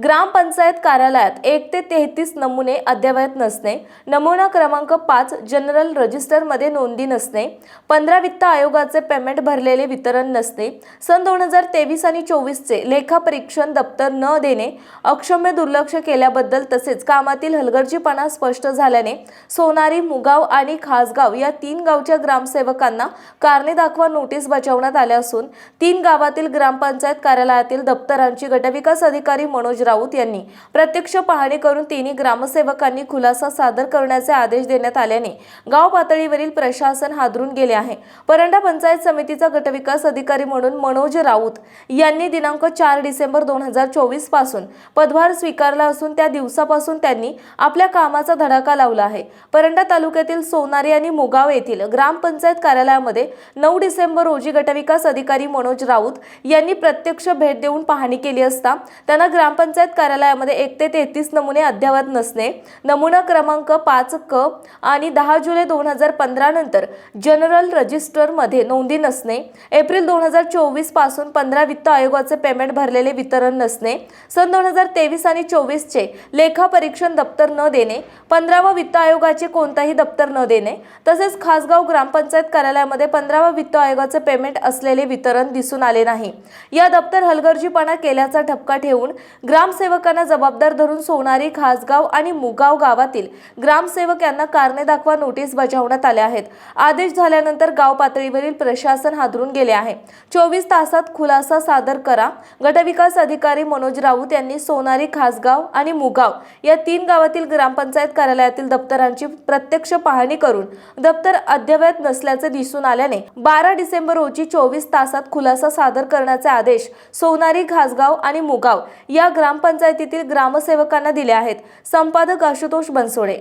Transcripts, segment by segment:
ग्रामपंचायत कार्यालयात एक ते तेहतीस नमुने अद्ययावत नसणे नमुना क्रमांक पाच जनरल रजिस्टरमध्ये नोंदी नसणे पंधरा वित्त आयोगाचे पेमेंट भरलेले वितरण नसणे सन दोन हजार तेवीस आणि चोवीसचे लेखापरीक्षण दप्तर न देणे अक्षम्य दुर्लक्ष केल्याबद्दल तसेच कामातील हलगर्जीपणा स्पष्ट झाल्याने सोनारी मुगाव आणि खासगाव या तीन गावच्या ग्रामसेवकांना कारणे दाखवा नोटीस बजावण्यात आल्या असून तीन गावातील ग्रामपंचायत कार्यालयातील दप्तरांची गटविकास अधिकारी मनोज राऊत यांनी प्रत्यक्ष पाहणी करून तिन्ही ग्रामसेवकांनी खुलासा सादर करण्याचे आदेश देण्यात आल्याने गाव पातळीवरील प्रशासन हादरून गेले आहे. परंडा पंचायत समितीचा गटविकास अधिकारी म्हणून मनोज राऊत यांनी दिनांक चार डिसेंबर दोन हजार चोवीसपासून पदभार स्वीकारला असून त्या दिवसापासून त्यांनी आपल्या कामाचा धडाका लावला आहे. परंडा तालुक्यातील सोनारी आणि मुगाव येथील ग्रामपंचायत कार्यालयामध्ये नऊ डिसेंबर रोजी गटविकास अधिकारी मनोज राऊत यांनी प्रत्यक्ष भेट देऊन पाहणी केली असता त्यांना ग्रामपंचायत कार्यालयामध्ये एक ते तेहतीस नमुने अद्ययावत नसणे नमुना क्रमांक पाच क आणि दहा जुलै दोन हजार पंधरा नंतर जनरल रजिस्टरमध्ये नोंदी नसणे एप्रिल दोन हजार चोवीसपासून पंधरा वित्त आयोगाचे पेमेंट भरलेले वितरण नसणे सन दोन हजार तेवीस आणि चोवीसचे लेखापरीक्षण दप्तर न देणे पंधरावा वित्त आयोगाचे कोणताही दप्तर न देणे तसेच खासगाव ग्रामपंचायत कार्यालयामध्ये पंधरावा वित्त आयोगाचे पेमेंट असलेले वितरण दिसून आले नाही. या दप्तर हलगर्जीपणा केल्याचा ठपका ठेवून ग्राम ग्रामसेवकांना जबाबदार धरून सोनारी खासगाव आणि मुगाव गावातील ग्रामसेवक यांना कारणे दाखवा नोटीस बजावण्यात आल्या आहेत. आदेश झाल्यानंतर गाव पातळीवरील प्रशासन हादरून गेले आहे. चोवीस तासात खुलासा सादर करा. गटविकास अधिकारी मनोज राऊत यांनी सोनारी खासगाव आणि मुगाव या तीन गावातील ग्रामपंचायत कार्यालयातील दप्तरांची प्रत्यक्ष पाहणी करून दप्तर अद्ययावत नसल्याचे दिसून आल्याने बारा डिसेंबर रोजी चोवीस तासात खुलासा सादर करण्याचे आदेश सोनारी खासगाव आणि मुगाव या ग्राम ग्रामपंचायतीतील ग्रामसेवकांना दिले आहेत. संपादक आशुतोष बनसोडे.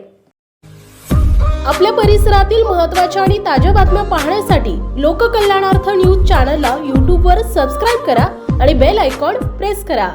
आपल्या परिसरातील महत्त्वाच्या आणि ताज्या बातम्या पाहण्यासाठी लोककल्याणार्थ न्यूज चॅनलला यूट्यूबवर सबस्क्राईब करा आणि बेल आयकॉन प्रेस करा.